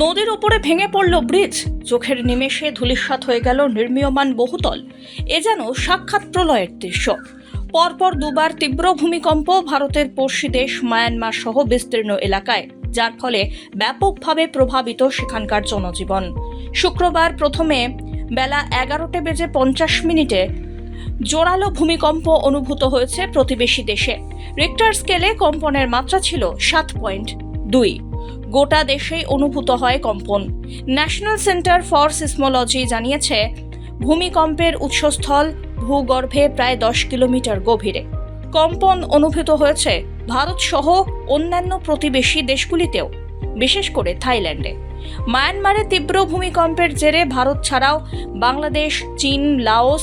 নদীর ওপরে ভেঙে পড়ল ব্রিজ। চোখের নিমেষে ধূলিসাৎ হয়ে গেল নির্মীয়মান বহুতল। এ যেন সাক্ষাৎ প্রলয়ের দৃশ্য। পরপর দুবার তীব্র ভূমিকম্প ভারতের পড়শি দেশ মায়ানমার সহ বিস্তীর্ণ এলাকায়, যার ফলে ব্যাপকভাবে প্রভাবিত সেখানকার জনজীবন। শুক্রবার প্রথমে বেলা এগারোটা বেজে পঞ্চাশ মিনিটে জোরালো ভূমিকম্প অনুভূত হয়েছে প্রতিবেশী দেশে। রিক্টার স্কেলে কম্পনের মাত্রা ছিল সাত পয়েন্ট দুই। গোটা দেশেই অনুভূত হয় কম্পন। ন্যাশনাল সেন্টার ফর সিসমোলজি জানিয়েছে, ভূমিকম্পের উৎসস্থল ভূগর্ভে প্রায় দশ কিলোমিটার গভীরে। কম্পন অনুভূত হয়েছে ভারত সহ অন্যান্য প্রতিবেশী দেশগুলিতেও, বিশেষ করে থাইল্যান্ডে। মায়ানমারে তীব্র ভূমিকম্পের জেরে ভারত ছাড়াও বাংলাদেশ, চীন, লাওস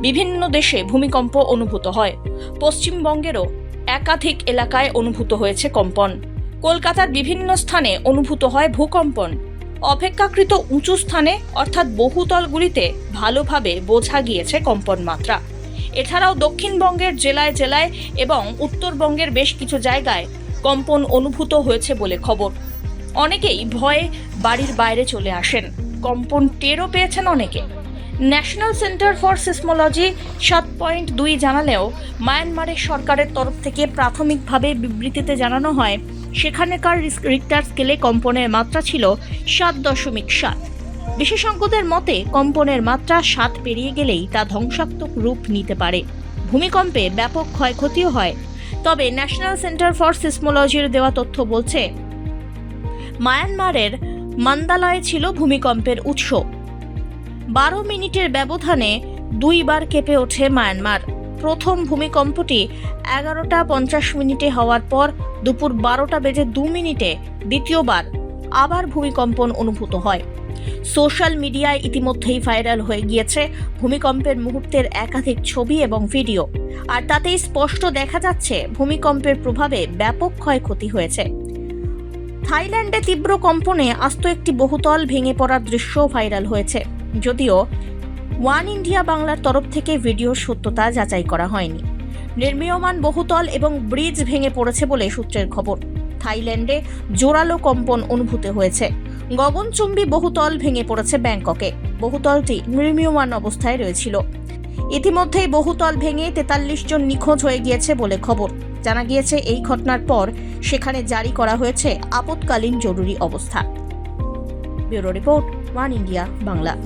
বিভিন্ন দেশে ভূমিকম্প অনুভূত হয়। পশ্চিমবঙ্গেরও একাধিক এলাকায় অনুভূত হয়েছে কম্পন। কলকাতার বিভিন্ন স্থানে অনুভূত হয় ভূকম্পন। অপেক্ষাকৃত উঁচু স্থানে, অর্থাৎ বহুতলগুলিতে, ভালোভাবে বোঝা গিয়েছে কম্পন মাত্রা। এছাড়াও দক্ষিণবঙ্গের জেলায় জেলায় এবং উত্তরবঙ্গের বেশ কিছু জায়গায় কম্পন অনুভূত হয়েছে বলে খবর। অনেকেই ভয়ে বাড়ির বাইরে চলে আসেন। কম্পন টেরও পেয়েছেন অনেকে। ন্যাশনাল সেন্টার ফর সিসমোলজি সাত পয়েন্ট দুই জানালেও, মায়ানমারের সরকারের তরফ থেকে প্রাথমিকভাবে বিবৃতিতে জানানো হয় সেখানেকার রিক্টার স্কেলে কম্পনের মাত্রা ছিল সাত দশমিক সাত। বিশেষজ্ঞদের মতে, কম্পনের মাত্রা সাত পেরিয়ে গেলেই তা ধ্বংসাত্মক রূপ নিতে পারে। ভূমিকম্পে ব্যাপক ক্ষয়ক্ষতিও হয়। তবে ন্যাশনাল সেন্টার ফর সিসমোলজির দেওয়া তথ্য বলছে, মায়ানমারের মান্দালয়ে ছিল ভূমিকম্পের উৎস। বারো মিনিটের ব্যবধানে দুইবার কেঁপে ওঠে মায়ানমার। প্রথম ভূমিকম্পটি এগারোটা পঞ্চাশ মিনিটে হওয়ার পর দুপুর বারোটা বেজে দু মিনিটে দ্বিতীয়বার আবার ভূমিকম্পন অনুভূত হয়। সোশ্যাল মিডিয়ায় ইতিমধ্যেই ভাইরাল হয়ে গিয়েছে ভূমিকম্পের মুহূর্তের একাধিক ছবি এবং ভিডিও। আর তাতেই স্পষ্ট দেখা যাচ্ছে ভূমিকম্পের প্রভাবে ব্যাপক ক্ষয়ক্ষতি হয়েছে। থাইল্যান্ডে তীব্র কম্পনে আস্ত একটি বহুতল ভেঙে পড়ার দৃশ্য ভাইরাল হয়েছে। যদিও ওয়ান ইন্ডিয়া বাংলার তরফ থেকে ভিডিওর সত্যতা যাচাই করা হয়নি। নির্মীয়মান বহুতল এবং ব্রিজ ভেঙে পড়েছে বলে সূত্রের খবর। থাইল্যান্ডে জোরালো কম্পন অনুভূত হয়েছে। গগনচুম্বী বহুতল ভেঙে পড়েছে ব্যাংককে। বহুতলটি নির্মীয়মান অবস্থায় রয়েছিল। ইতিমধ্যেই বহুতল ভেঙে তেতাল্লিশ জন নিখোঁজ হয়ে গিয়েছে বলে খবর। জানা গিয়েছে, এই ঘটনার পর সেখানে জারি করা হয়েছে আপৎকালীন জরুরি অবস্থা। Bureau report, One India Bangla.